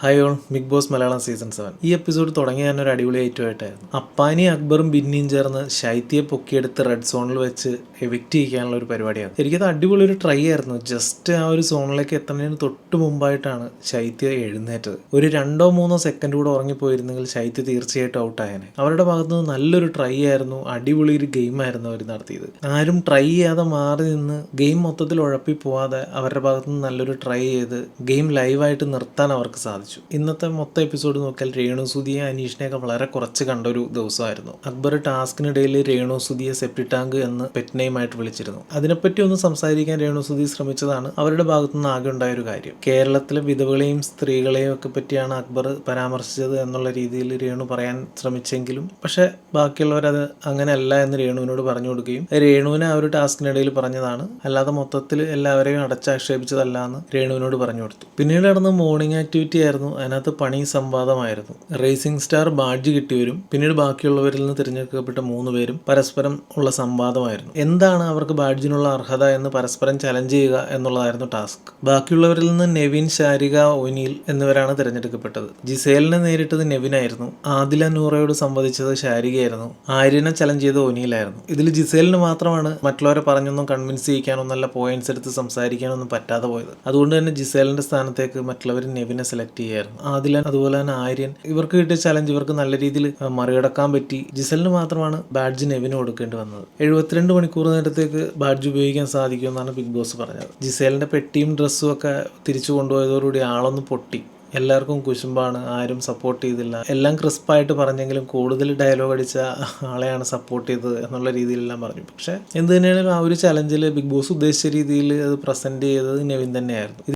Hi all Bigg Boss Malayalam season seven ഈ episode തുടങ്ങിയ തന്നെ ഒരു അടിപൊളി ഐറ്റമായിട്ടായിരുന്നു അപ്പാനി അക്ബറും ബിന്നിയും ചേർന്ന് ശൈത്യയെ പൊക്കിയെടുത്ത് റെഡ് സോണിൽ വെച്ച് എവിക്റ്റ് ചെയ്യിക്കാനുള്ള ഒരു പരിപാടിയാണ് എനിക്കത് അടിപൊളി ഒരു ട്രൈ ആയിരുന്നു. ജസ്റ്റ് ആ ഒരു സോണിലേക്ക് എത്തുന്നതിന് തൊട്ട് മുമ്പായിട്ടാണ് ശൈത്യ എഴുന്നേറ്റത്. ഒരു രണ്ടോ മൂന്നോ സെക്കൻഡ് കൂടെ ഉറങ്ങിപ്പോയിരുന്നെങ്കിൽ ശൈത്യ തീർച്ചയായിട്ടും ഔട്ടായേനെ അവരുടെ ഭാഗത്ത് നിന്ന് നല്ലൊരു ട്രൈ ആയിരുന്നു. അടിപൊളി ഒരു ഗെയിം ആയിരുന്നു അവർ നടത്തിയത്. ആരും ട്രൈ ചെയ്യാതെ മാറി നിന്ന് ഗെയിം മൊത്തത്തിൽ ഉഴപ്പി പോവാതെ അവരുടെ ഭാഗത്ത് നിന്ന് നല്ലൊരു ട്രൈ ചെയ്ത് ഗെയിം ലൈവായിട്ട് നിർത്താൻ അവർക്ക് സാധിച്ചു. ഇന്നത്തെ മൊത്തം എപ്പിസോഡ് നോക്കിയാൽ രേണുസുതിയെ അനീഷിനെയൊക്കെ വളരെ കുറച്ച് കണ്ട ഒരു ദിവസമായിരുന്നു. അക്ബർ ടാസ്കിനിടയിൽ രേണുസുതിയെ സെപ്റ്റി ടാങ്ക് എന്ന് പെറ്റ് നെയിമായിട്ട് വിളിച്ചിരുന്നു. അതിനെപ്പറ്റി ഒന്ന് സംസാരിക്കാൻ രേണു രേണുസുതി ശ്രമിച്ചതാണ്. അവരുടെ ഭാഗത്തുനിന്ന് ആകെ ഉണ്ടായ ഒരു കാര്യം. കേരളത്തിലെ വിധവകളെയും സ്ത്രീകളെയും ഒക്കെ പറ്റിയാണ് അക്ബർ പരാമർശിച്ചത് എന്നുള്ള രീതിയിൽ രേണു പറയാൻ ശ്രമിച്ചെങ്കിലും പക്ഷെ ബാക്കിയുള്ളവരത് അങ്ങനെയല്ല എന്ന് രേണുവിനോട് പറഞ്ഞു കൊടുക്കുകയും രേണുവിനെ ആ ഒരു ടാസ്കിനിടയിൽ പറഞ്ഞതാണ്. അല്ലാതെ മൊത്തത്തിൽ എല്ലാവരെയും അടച്ചാക്ഷേപിച്ചതല്ല എന്ന് രേണുവിനോട് പറഞ്ഞു കൊടുത്തു. പിന്നീട് നടന്ന മോർണിംഗ് ആക്ടിവിറ്റി ആയിരുന്നു അതിനകത്ത് പണി സംവാദമായിരുന്നു. റേസിംഗ് സ്റ്റാർ ബാഡ്ജ് കിട്ടിയവരും പിന്നീട് ബാക്കിയുള്ളവരിൽ നിന്ന് തിരഞ്ഞെടുക്കപ്പെട്ട മൂന്ന് പേരും പരസ്പരം ഉള്ള സംവാദമായിരുന്നു. എന്താണ് അവർക്ക് ബാഡ്ജിനുള്ള അർഹത എന്ന് പരസ്പരം ചലഞ്ച് ചെയ്യുക എന്നുള്ളതായിരുന്നു ടാസ്ക് ബാക്കിയുള്ളവരിൽ നിന്ന് നെവിൻ ശാരിക ഒനീൽ എന്നിവരാണ് തിരഞ്ഞെടുക്കപ്പെട്ടത്. ജിസേലിനെ നേരിട്ടത് നെവിനായിരുന്നു. ആദില നൂറയോട് സംവദിച്ചത് ശാരികയായിരുന്നു. ആര്യനെ ചലഞ്ച് ചെയ്ത് ഒനീലായിരുന്നു. ഇതിൽ ജിസേലിന് മാത്രമാണ് മറ്റുള്ളവരെ പറഞ്ഞൊന്നും കൺവിൻസ് ചെയ്യിക്കാനോ നല്ല പോയിന്റ്സ് എടുത്ത് സംസാരിക്കാനൊന്നും പറ്റാതെ പോയത്. അതുകൊണ്ട് തന്നെ ജിസേലിന്റെ സ്ഥാനത്തേക്ക് മറ്റുള്ളവർ നെവിനെ സെലക്ട് ചെയ്യായിരുന്നു ആദിലൻ അതുപോലെ തന്നെ ആര്യൻ ഇവർക്ക് കിട്ടിയ ചലഞ്ച് ഇവർക്ക് നല്ല രീതിയിൽ മറികടക്കാൻ പറ്റി. ജിസലിന് മാത്രമാണ് ബാഡ്ജ് നെവിന് കൊടുക്കേണ്ടി വന്നത്. എഴുപത്തിരണ്ട് മണിക്കൂർ നേരത്തേക്ക് ബാഡ്ജ് ഉപയോഗിക്കാൻ സാധിക്കുമെന്നാണ് ബിഗ് ബോസ് പറഞ്ഞത്. ജിസേലിന്റെ പെട്ടിയും ഡ്രസ്സും ഒക്കെ തിരിച്ചു കൊണ്ടുപോയതോടുകൂടി ആളൊന്ന് പൊട്ടി. എല്ലാവർക്കും കുശുമ്പാണ് ആരും സപ്പോർട്ട് ചെയ്തില്ല. എല്ലാം ക്രിസ്പായിട്ട് പറഞ്ഞെങ്കിലും കൂടുതൽ ഡയലോഗ് അടിച്ച ആളെയാണ് സപ്പോർട്ട് ചെയ്തത് എന്നുള്ള രീതിയിലെല്ലാം പറഞ്ഞു. പക്ഷേ എന്ത് തന്നെയാണെങ്കിലും ആ ഒരു ചലഞ്ചിൽ ബിഗ് ബോസ് ഉദ്ദേശിച്ച രീതിയിൽ അത് പ്രസന്റ് ചെയ്തത് നെവിൻ തന്നെയായിരുന്നു.